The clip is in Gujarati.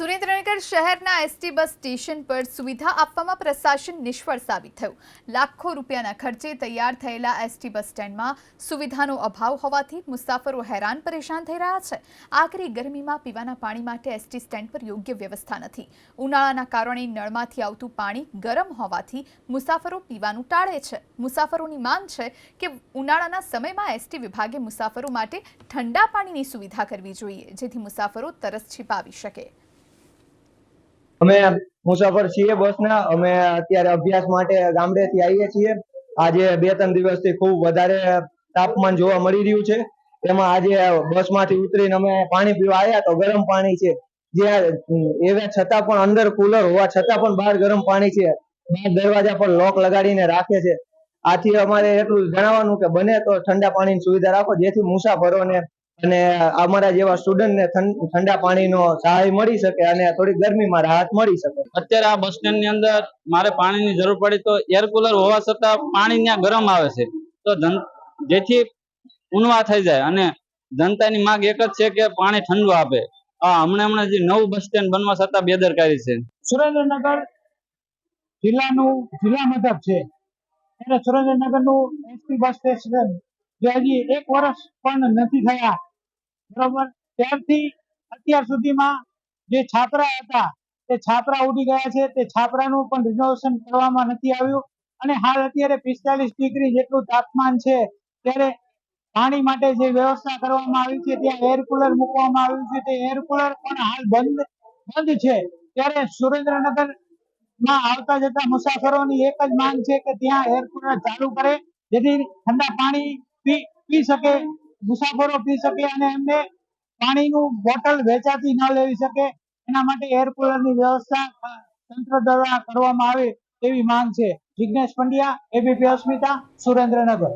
સુરેન્દ્રનગર શહેરના એસટી બસ સ્ટેશન પર સુવિધા આપવામાં પ્રશાસન નિષ્ફળ સાબિત થયું. લાખો રૂપિયાના ખર્ચે તૈયાર થયેલા એસટી બસ સ્ટેન્ડમાં સુવિધાનો અભાવ હોવાથી મુસાફરો હેરાન પરેશાન થઈ રહ્યા છે. આખરી ગરમીમાં પીવાના પાણી માટે એસટી સ્ટેન્ડ પર યોગ્ય વ્યવસ્થા નથી. ઉનાળાના કારણે નળમાંથી આવતું પાણી ગરમ હોવાથી મુસાફરો પીવાનું ટાળે છે. મુસાફરોની માંગ છે કે ઉનાળાના સમયમાં એસટી વિભાગે મુસાફરો માટે ઠંડા પાણીની સુવિધા કરવી જોઈએ, જેથી મુસાફરો તરસ છીપાવી શકે. અમે મુસાફર છીએ બસના. અમે અત્યારે અભ્યાસ માટે ગામડેથી આવીએ છીએ. આજે બે ત્રણ દિવસથી ખૂબ વધારે તાપમાન જોવા મળી રહ્યું છે. એમાં આજે બસમાંથી ઉતરીને અમે પાણી પીવા આવ્યા તો ગરમ પાણી છે. જે એવા છતાં પણ અંદર કુલર હોવા છતાં પણ બહાર ગરમ પાણી છે. બહાર દરવાજા પર લોક લગાડીને રાખે છે. આથી અમારે એટલું જણાવવાનું કે બને તો ઠંડા પાણીની સુવિધા રાખો, જેથી મુસાફરોને અને અમારા જેવા સ્ટુડન્ટને ઠંડા પાણીનો સહાય મળી શકે અને થોડી ગરમીમાં રાહત મળી શકે. અત્યારે આ બસ સ્ટેન્ડની અંદર મારે પાણીની જરૂર પડી તો એર કુલર હોવા છતાં પાણી ત્યાં ગરમ આવે છે. તો જેથી ઉનવા થઈ જાય અને જનતાની માંગ એક જ છે કે પાણી ઠંડુ આપે. આ હમણાં હમણાં જે નવું બસ સ્ટેન્ડ બનવા છતાં બેદરકારી છે. સુરેન્દ્રનગર જિલ્લાનું જિલ્લા મથક છે. એટલે સુરેન્દ્રનગરનું એસટી બસ સ્ટેશન જે હજી એક વર્ષ પણ નથી થયા. બરોબર? ત્યારથી અત્યાર સુધીમાં જે છાપરા હતા, તે છાપરા ઉડી ગયા છે. તે છાપરાનું પણ રિનોવેશન કરવામાં નથી આવ્યું. અને હાલ અત્યારે પિસ્તાલીસ ડિગ્રી જેટલું તાપમાન છે, ત્યારે પાણી માટે જે વ્યવસ્થા કરવામાં આવી છે, ત્યાં એર કુલર મૂકવામાં આવ્યું છે. તે એર કુલર પણ હાલ બંધ બંધ છે. ત્યારે સુરેન્દ્રનગરમાં આવતા જતા મુસાફરોની એક જ માંગ છે કે ત્યાં એર કુલર ચાલુ કરે, જેથી ઠંડા પાણી પી શકે. મુસાફરો પી શકે અને એમને પાણીનું બોટલ વેચાતી ન લેવી શકે. એના માટે એર કુલરની વ્યવસ્થા તંત્ર દ્વારા કરવામાં આવે એવી માંગ છે. જિજ્ઞેશ પંડ્યા એબીપી અસ્મિતા, સુરેન્દ્રનગર.